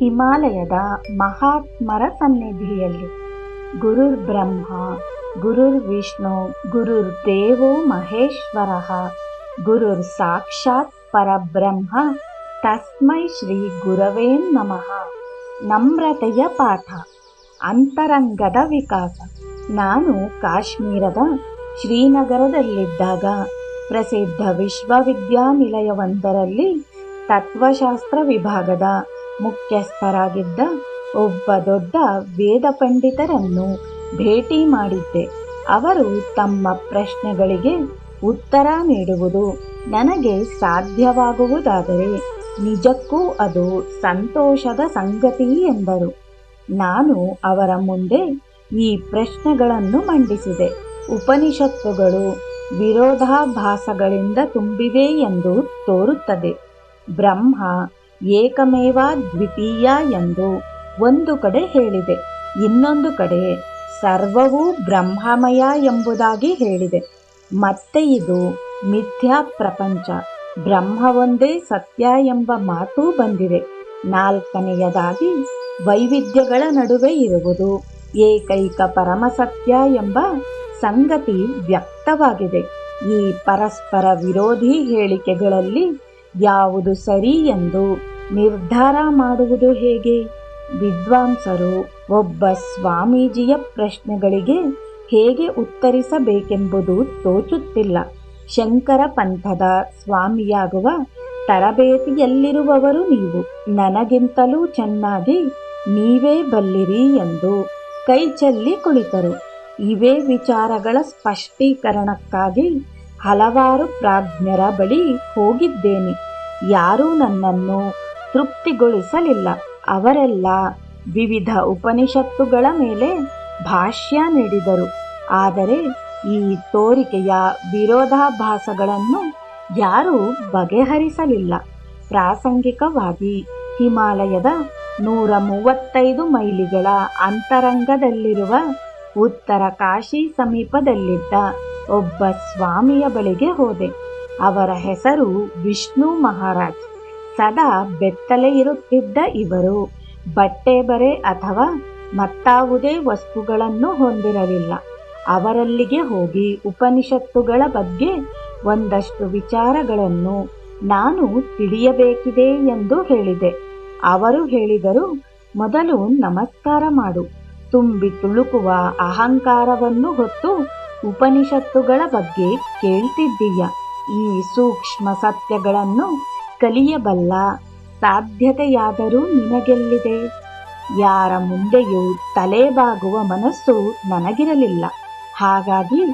ಹಿಮಾಲಯದ ಮಹಾತ್ಮರ ಸನ್ನಿಧಿಯಲ್ಲಿ. ಗುರುರ್ ಬ್ರಹ್ಮ, ಗುರುರ್ ವಿಷ್ಣು, ಗುರುರ್ ದೇವೋ ಮಹೇಶ್ವರ, ಗುರುರ್ ಸಾಕ್ಷಾತ್ ಪರಬ್ರಹ್ಮ, ತಸ್ಮೈ ಶ್ರೀ ಗುರವೇ ನಮಃ. ನಮ್ರತೆಯ ಪಾಠ. ಅಂತರಂಗದ ವಿಕಾಸ. ನಾನು ಕಾಶ್ಮೀರದ ಶ್ರೀನಗರದಲ್ಲಿದ್ದಾಗ ಪ್ರಸಿದ್ಧ ವಿಶ್ವವಿದ್ಯಾನಿಲಯವೊಂದರಲ್ಲಿ ತತ್ವಶಾಸ್ತ್ರ ವಿಭಾಗದ ಮುಖ್ಯಸ್ಥರಾಗಿದ್ದ ಒಬ್ಬ ದೊಡ್ಡ ವೇದ ಪಂಡಿತರನ್ನು ಭೇಟಿ ಮಾಡಿದ್ದೆ. ಅವರು ತಮ್ಮ ಪ್ರಶ್ನೆಗಳಿಗೆ ಉತ್ತರ ನೀಡುವುದು ನನಗೆ ಸಾಧ್ಯವಾಗುವುದಾದರೆ ನಿಜಕ್ಕೂ ಅದು ಸಂತೋಷದ ಸಂಗತಿ ಎಂದರು. ನಾನು ಅವರ ಮುಂದೆ ಈ ಪ್ರಶ್ನೆಗಳನ್ನು ಮಂಡಿಸಿದೆ. ಉಪನಿಷತ್ತುಗಳು ವಿರೋಧಾಭಾಸಗಳಿಂದ ತುಂಬಿವೆ ಎಂದು ತೋರುತ್ತದೆ. ಬ್ರಹ್ಮ ಏಕಮೇವ ದ್ವಿತೀಯ ಎಂದು ಒಂದು ಕಡೆ ಹೇಳಿದೆ. ಇನ್ನೊಂದು ಕಡೆ ಸರ್ವವೂ ಬ್ರಹ್ಮಮಯ ಎಂಬುದಾಗಿ ಹೇಳಿದೆ. ಮತ್ತೆ ಇದು ಮಿಥ್ಯಾ ಪ್ರಪಂಚ, ಬ್ರಹ್ಮವೊಂದೇ ಸತ್ಯ ಎಂಬ ಮಾತು ಬಂದಿದೆ. ನಾಲ್ಕನೆಯದಾಗಿ ವೈವಿಧ್ಯಗಳ ನಡುವೆ ಇರುವುದು ಏಕೈಕ ಪರಮ ಸತ್ಯ ಎಂಬ ಸಂಗತಿ ವ್ಯಕ್ತವಾಗಿದೆ. ಈ ಪರಸ್ಪರ ವಿರೋಧಿ ಹೇಳಿಕೆಗಳಲ್ಲಿ ಯಾವುದು ಸರಿ ಎಂದು ನಿರ್ಧಾರ ಮಾಡುವುದು ಹೇಗೆ? ವಿದ್ವಾಂಸರು ಒಬ್ಬ ಸ್ವಾಮೀಜಿಯ ಪ್ರಶ್ನೆಗಳಿಗೆ ಹೇಗೆ ಉತ್ತರಿಸಬೇಕೆಂಬುದು ತೋಚುತ್ತಿಲ್ಲ. ಶಂಕರ ಪಂಥದ ಸ್ವಾಮಿಯಾಗುವ ತರಬೇತಿಯಲ್ಲಿರುವವರು ನೀವು. ನನಗಿಂತಲೂ ಚೆನ್ನಾಗಿ ನೀವೇ ಬಲ್ಲಿರಿ ಎಂದು ಕೈಚೆಲ್ಲಿ ಕುಳಿತರು. ಇವೇ ವಿಚಾರಗಳ ಸ್ಪಷ್ಟೀಕರಣಕ್ಕಾಗಿ ಹಲವಾರು ಪ್ರಾಜ್ಞರ ಬಳಿ ಹೋಗಿದ್ದೇನೆ. ಯಾರೂ ನನ್ನನ್ನು ತೃಪ್ತಿಗೊಳಿಸಲಿಲ್ಲ. ಅವರೆಲ್ಲ ವಿವಿಧ ಉಪನಿಷತ್ತುಗಳ ಮೇಲೆ ಭಾಷ್ಯ ನೀಡಿದರು. ಆದರೆ ಈ ತೋರಿಕೆಯ ವಿರೋಧಾಭಾಸಗಳನ್ನು ಯಾರೂ ಬಗೆಹರಿಸಲಿಲ್ಲ. ಪ್ರಾಸಂಗಿಕವಾಗಿ ಹಿಮಾಲಯದ ನೂರ ಮೂವತ್ತೈದು ಮೈಲಿಗಳ ಅಂತರಂಗದಲ್ಲಿರುವ ಉತ್ತರ ಕಾಶಿ ಸಮೀಪದಲ್ಲಿದ್ದ ಒಬ್ಬ ಸ್ವಾಮಿಯ ಬಳಿಗೆ ಹೋದೆ. ಅವರ ಹೆಸರು ವಿಷ್ಣು ಮಹಾರಾಜ್. ಸದಾ ಬೆತ್ತಲೆ ಇರುತ್ತಿದ್ದ ಇವರು. ಬಟ್ಟೆ ಬರೆ ಅಥವಾ ಮತ್ತಾವುದೇ ವಸ್ತುಗಳನ್ನು ಹೊಂದಿರಲಿಲ್ಲ. ಅವರಲ್ಲಿಗೆ ಹೋಗಿ ಉಪನಿಷತ್ತುಗಳ ಬಗ್ಗೆ ಒಂದಷ್ಟು ವಿಚಾರಗಳನ್ನು ನಾನು ತಿಳಿಯಬೇಕಿದೆ ಎಂದು ಹೇಳಿದೆ. ಅವರು ಹೇಳಿದರು, ಮೊದಲು ನಮಸ್ಕಾರ ಮಾಡು. ತುಂಬಿ ತುಳುಕುವ ಅಹಂಕಾರವನ್ನು ಹೊತ್ತು ಉಪನಿಷತ್ತುಗಳ ಬಗ್ಗೆ ಕೇಳ್ತಿದ್ದೀಯ. ಈ ಸೂಕ್ಷ್ಮ ಸತ್ಯಗಳನ್ನು ಕಲಿಯಬಲ್ಲ ಸಾಧ್ಯತೆಯಾದರೂ ನಿನಗೆಲ್ಲಿದೆ? ಯಾರ ಮುಂದೆಯೂ ತಲೆಬಾಗುವ ಮನಸ್ಸು ನನಗಿರಲಿಲ್ಲ. ಹಾಗಾಗಿ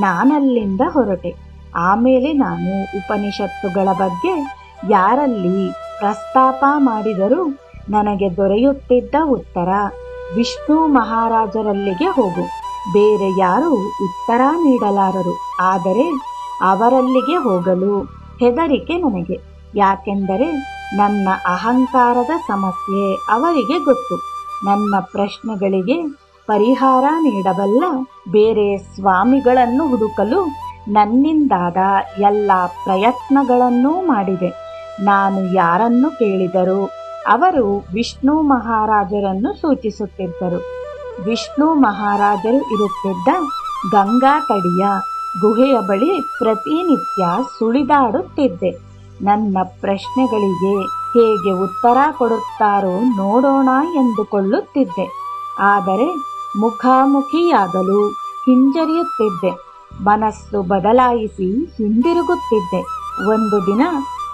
ನಾನಲ್ಲಿಂದ ಹೊರಟೆ. ಆಮೇಲೆ ನಾನು ಉಪನಿಷತ್ತುಗಳ ಬಗ್ಗೆ ಯಾರಲ್ಲಿ ಪ್ರಸ್ತಾಪ ಮಾಡಿದರೂ ನನಗೆ ದೊರೆಯುತ್ತಿದ್ದ ಉತ್ತರ, ವಿಷ್ಣು ಮಹಾರಾಜರಲ್ಲಿಗೆ ಹೋಗು. ಬೇರೆ ಯಾರೂ ಉತ್ತರ ನೀಡಲಾರರು. ಆದರೆ ಅವರಲ್ಲಿಗೆ ಹೋಗಲು ಹೆದರಿಕೆ ನನಗೆ. ಯಾಕೆಂದರೆ ನನ್ನ ಅಹಂಕಾರದ ಸಮಸ್ಯೆ ಅವರಿಗೆ ಗೊತ್ತು. ನನ್ನ ಪ್ರಶ್ನೆಗಳಿಗೆ ಪರಿಹಾರ ನೀಡಬಲ್ಲ ಬೇರೆ ಸ್ವಾಮಿಗಳನ್ನು ಹುಡುಕಲು ನನ್ನಿಂದಾದ ಎಲ್ಲ ಪ್ರಯತ್ನಗಳನ್ನೂ ಮಾಡಿದೆ. ನಾನು ಯಾರನ್ನು ಕೇಳಿದರೂ ಅವರು ವಿಷ್ಣು ಮಹಾರಾಜರನ್ನು ಸೂಚಿಸುತ್ತಿದ್ದರು. ವಿಷ್ಣು ಮಹಾರಾಜರು ಇರುತ್ತಿದ್ದ ಗಂಗಾ ತಡಿಯ ಗುಹೆಯ ಬಳಿ ಪ್ರತಿನಿತ್ಯ ಸುಳಿದಾಡುತ್ತಿದ್ದೆ. ನನ್ನ ಪ್ರಶ್ನೆಗಳಿಗೆ ಹೇಗೆ ಉತ್ತರ ಕೊಡುತ್ತಾರೋ ನೋಡೋಣ ಎಂದುಕೊಳ್ಳುತ್ತಿದ್ದೆ. ಆದರೆ ಮುಖಾಮುಖಿಯಾಗಲು ಹಿಂಜರಿಯುತ್ತಿದ್ದೆ. ಮನಸ್ಸು ಬದಲಾಯಿಸಿ ಹಿಂದಿರುಗುತ್ತಿದ್ದೆ. ಒಂದು ದಿನ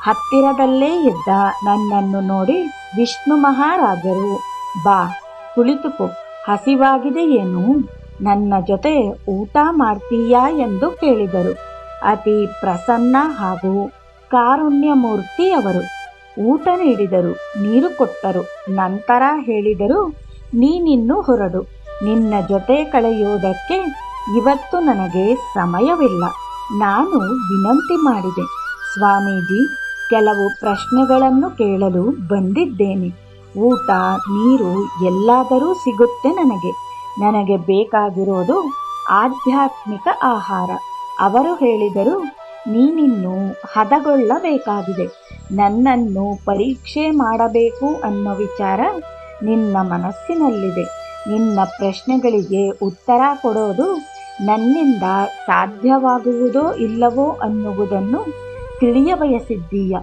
ಹತ್ತಿರದಲ್ಲೇ ಇದ್ದ ನನ್ನನ್ನು ನೋಡಿ ವಿಷ್ಣು ಮಹಾರಾಜರು, ಬಾ, ಕುಳಿತುಕೋ, ಹಸಿವಾಗಿದೆ ಏನು? ನನ್ನ ಜೊತೆ ಊಟ ಮಾಡ್ತೀಯಾ? ಎಂದು ಕೇಳಿದರು. ಅತಿ ಪ್ರಸನ್ನ ಹಾಗೂ ಕಾರುಣ್ಯಮೂರ್ತಿಯವರು ಊಟ ನೀಡಿದರು, ನೀರು ಕೊಟ್ಟರು, ನಂತರ ಹೇಳಿದರು, ನೀನಿನ್ನು ಹೊರಡು, ನಿನ್ನ ಜೊತೆ ಕಳೆಯುವುದಕ್ಕೆ ಇವತ್ತು ನನಗೆ ಸಮಯವಿಲ್ಲ, ನಾನು ವಿನಂತಿ ಮಾಡಿದೆ. ಸ್ವಾಮೀಜಿ, ಕೆಲವು ಪ್ರಶ್ನೆಗಳನ್ನು ಕೇಳಲು ಬಂದಿದ್ದೇನೆ. ಊಟ, ನೀರು ಎಲ್ಲಾದರೂ ಸಿಗುತ್ತೆ ನನಗೆ ನನಗೆ ಬೇಕಾಗಿರೋದು ಆಧ್ಯಾತ್ಮಿಕ ಆಹಾರ, ಅವರು ಹೇಳಿದರು. ನೀನಿನ್ನು ಹದಗೊಳ್ಳಬೇಕಾಗಿದೆ. ನನ್ನನ್ನು ಪರೀಕ್ಷೆ ಮಾಡಬೇಕು ಅನ್ನೋ ವಿಚಾರ ನಿನ್ನ ಮನಸ್ಸಿನಲ್ಲಿದೆ. ನಿನ್ನ ಪ್ರಶ್ನೆಗಳಿಗೆ ಉತ್ತರ ಕೊಡೋದು ನನ್ನಿಂದ ಸಾಧ್ಯವಾಗುವುದೋ ಇಲ್ಲವೋ ಅನ್ನುವುದನ್ನು ತಿಳಿಯಬಯಸಿದ್ದೀಯ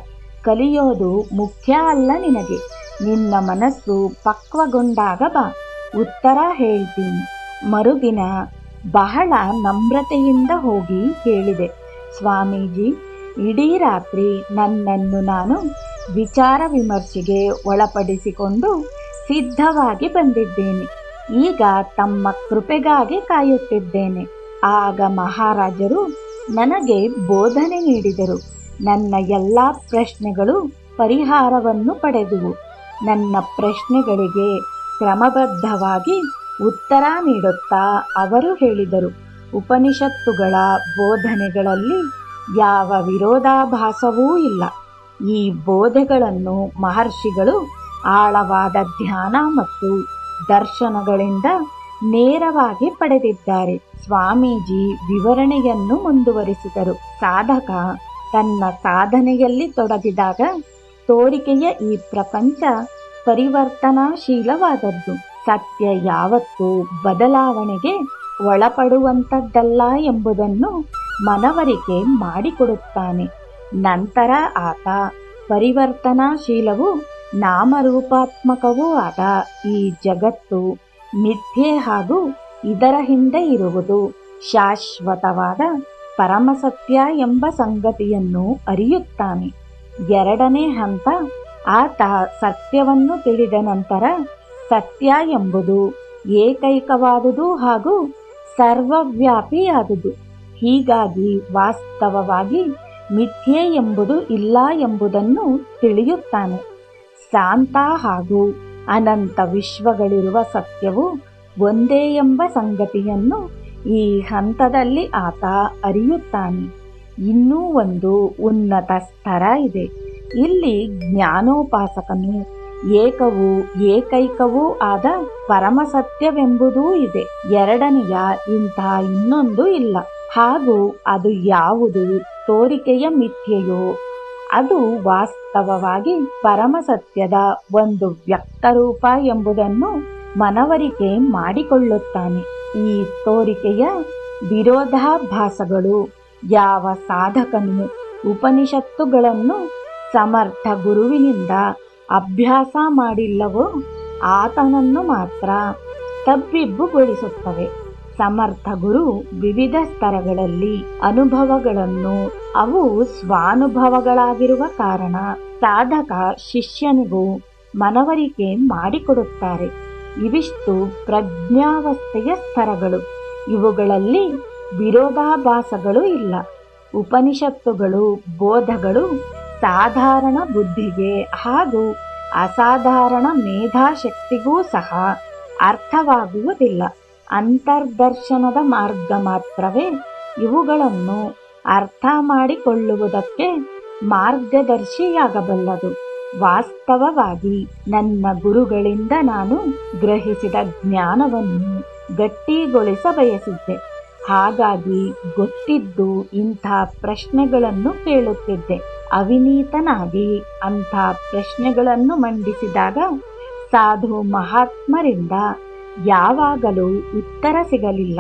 ಕಲಿಯೋದು ಮುಖ್ಯ ಅಲ್ಲ ನಿನಗೆ. ನಿನ್ನ ಮನಸ್ಸು ಪಕ್ವಗೊಂಡಾಗ ಬಾ. ಉತ್ತರ ಹೇಳ್ತೀನಿ. ಮರುದಿನ ಬಹಳ ನಮ್ರತೆಯಿಂದ ಹೋಗಿ ಹೇಳಿದೆ ಸ್ವಾಮೀಜಿ, ಇಡೀ ರಾತ್ರಿ ನನ್ನನ್ನು ನಾನು ವಿಚಾರ ವಿಮರ್ಶೆಗೆ ಒಳಪಡಿಸಿಕೊಂಡು ಸಿದ್ಧವಾಗಿ ಬಂದಿದ್ದೇನೆ. ಈಗ ತಮ್ಮ ಕೃಪೆಗಾಗಿ ಕಾಯುತ್ತಿದ್ದೇನೆ. ಆಗ ಮಹಾರಾಜರು ನನಗೆ ಬೋಧನೆ ನೀಡಿದರು. ನನ್ನ ಎಲ್ಲ ಪ್ರಶ್ನೆಗಳು ಪರಿಹಾರವನ್ನು ಪಡೆದುವು. ನನ್ನ ಪ್ರಶ್ನೆಗಳಿಗೆ ಕ್ರಮಬದ್ಧವಾಗಿ ಉತ್ತರ ನೀಡುತ್ತಾ ಅವರು ಹೇಳಿದರು. ಉಪನಿಷತ್ತುಗಳ ಬೋಧನೆಗಳಲ್ಲಿ ಯಾವ ವಿರೋಧಾಭಾಸವೂ ಇಲ್ಲ. ಈ ಬೋಧೆಗಳನ್ನು ಮಹರ್ಷಿಗಳು ಆಳವಾದ ಧ್ಯಾನ ಮತ್ತು ದರ್ಶನಗಳಿಂದ ನೇರವಾಗಿ ಪಡೆದಿದ್ದಾರೆ. ಸ್ವಾಮೀಜಿ ವಿವರಣೆಯನ್ನು ಮುಂದುವರಿಸಿದರು. ಸಾಧಕ ತನ್ನ ಸಾಧನೆಯಲ್ಲಿ ತೊಡಗಿದಾಗ ತೋರಿಕೆಯ ಈ ಪ್ರಪಂಚ ಪರಿವರ್ತನಾಶೀಲವಾದದ್ದು. ಸತ್ಯ ಯಾವತ್ತೂ ಬದಲಾವಣೆಗೆ ಒಳಪಡುವಂಥದ್ದಲ್ಲ ಎಂಬುದನ್ನು ಮನವರಿಕೆ ಮಾಡಿಕೊಡುತ್ತಾನೆ. ನಂತರ ಆತ ಪರಿವರ್ತನಾಶೀಲವೂ ನಾಮರೂಪಾತ್ಮಕವೂ ಆದ ಈ ಜಗತ್ತು ಮಿಥ್ಯೆ ಹಾಗೂ ಇದರ ಹಿಂದೆ ಇರುವುದು ಶಾಶ್ವತವಾದ ಪರಮಸತ್ಯ ಎಂಬ ಸಂಗತಿಯನ್ನು ಅರಿಯುತ್ತಾನೆ. ಎರಡನೇ ಹಂತ, ಆತ ಸತ್ಯವನ್ನು ತಿಳಿದ ನಂತರ ಸತ್ಯ ಎಂಬುದು ಏಕೈಕವಾದುದು ಹಾಗೂ ಸರ್ವವ್ಯಾಪಿಯಾದುದು ಹೀಗಾಗಿ ವಾಸ್ತವವಾಗಿ ಮಿಥ್ಯೆ ಎಂಬುದು ಇಲ್ಲ ಎಂಬುದನ್ನು ತಿಳಿಯುತ್ತಾನೆ. ಶಾಂತ ಹಾಗೂ ಅನಂತ ವಿಶ್ವಗಳಿರುವ ಸತ್ಯವು ಒಂದೇ ಎಂಬ ಸಂಗತಿಯನ್ನು ಈ ಹಂತದಲ್ಲಿ ಆತ ಅರಿಯುತ್ತಾನೆ. ಇನ್ನೂ ಒಂದು ಉನ್ನತ ಸ್ತರ ಇದೆ. ಇಲ್ಲಿ ಜ್ಞಾನೋಪಾಸಕನು ಏಕವೂ ಏಕೈಕವೂ ಆದ ಪರಮಸತ್ಯವೆಂಬುದೂ ಇದೆ. ಎರಡನೆಯ ಇಂಥ ಇನ್ನೊಂದು ಇಲ್ಲ. ಹಾಗೂ ಅದು ಯಾವುದು? ತೋರಿಕೆಯ ಮಿಥ್ಯೆಯೋ? ಅದು ವಾಸ್ತವವಾಗಿ ಪರಮಸತ್ಯದ ಒಂದು ವ್ಯಕ್ತರೂಪ ಎಂಬುದನ್ನು ಮನವರಿಕೆ ಮಾಡಿಕೊಳ್ಳುತ್ತಾನೆ. ಈ ತೋರಿಕೆಯ ವಿರೋಧಾಭಾಸಗಳು ಯಾವ ಸಾಧಕನು ಉಪನಿಷತ್ತುಗಳನ್ನು ಸಮರ್ಥ ಗುರುವಿನಿಂದ ಅಭ್ಯಾಸ ಮಾಡಿಲ್ಲವೋ ಆತನನ್ನು ಮಾತ್ರ ತಬ್ಬಿಬ್ಬುಗೊಳಿಸುತ್ತವೆ. ಸಮರ್ಥ ಗುರು ವಿವಿಧ ಸ್ತರಗಳಲ್ಲಿ ಅನುಭವಗಳನ್ನು, ಅವು ಸ್ವಾನುಭವಗಳಾಗಿರುವ ಕಾರಣ ಸಾಧಕ ಶಿಷ್ಯನಿಗೂ ಮನವರಿಕೆ ಮಾಡಿಕೊಡುತ್ತಾರೆ. ಇವಿಷ್ಟು ಪ್ರಜ್ಞಾವಸ್ಥೆಯ ಸ್ತರಗಳು. ಇವುಗಳಲ್ಲಿ ವಿರೋಧಾಭಾಸಗಳು ಇಲ್ಲ. ಉಪನಿಷತ್ತುಗಳು, ಬೋಧಗಳು ಸಾಧಾರಣ ಬುದ್ಧಿಗೆ ಹಾಗೂ ಅಸಾಧಾರಣ ಮೇಧಾಶಕ್ತಿಗೂ ಸಹ ಅರ್ಥವಾಗುವುದಿಲ್ಲ. ಅಂತರ್ದರ್ಶನದ ಮಾರ್ಗ ಮಾತ್ರವೇ ಇವುಗಳನ್ನು ಅರ್ಥ ಮಾಡಿಕೊಳ್ಳುವುದಕ್ಕೆ ಮಾರ್ಗದರ್ಶಿಯಾಗಬಲ್ಲದು. ವಾಸ್ತವವಾಗಿ ನನ್ನ ಗುರುಗಳಿಂದ ನಾನು ಗ್ರಹಿಸಿದ ಜ್ಞಾನವನ್ನು ಗಟ್ಟಿಗೊಳಿಸ ಬಯಸಿದ್ದೆ. ಹಾಗಾಗಿ ಗೊತ್ತಿದ್ದು ಇಂಥ ಪ್ರಶ್ನೆಗಳನ್ನು ಕೇಳುತ್ತಿದ್ದೆ. ಅವಿನೀತನಾಗಿ ಅಂಥ ಪ್ರಶ್ನೆಗಳನ್ನು ಮಂಡಿಸಿದಾಗ ಸಾಧು ಮಹಾತ್ಮರಿಂದ ಯಾವಾಗಲೂ ಉತ್ತರ ಸಿಗಲಿಲ್ಲ.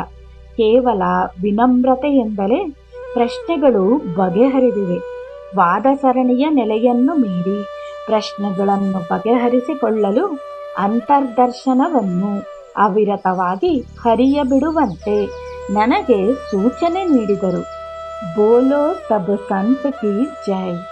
ಕೇವಲ ವಿನಮ್ರತೆಯಿಂದಲೇ ಪ್ರಶ್ನೆಗಳು ಬಗೆಹರಿದಿವೆ. ವಾದ ಸರಣಿಯ ನೆಲೆಯನ್ನು ಮೀರಿ ಪ್ರಶ್ನೆಗಳನ್ನು ಬಗೆಹರಿಸಿಕೊಳ್ಳಲು ಅಂತರ್ದರ್ಶನವನ್ನು ಅವಿರತವಾಗಿ ಹರಿಯಬಿಡುವಂತೆ ನನಗೆ ಸೂಚನೆ ನೀಡಿದರು. बोलो सब संत की जय।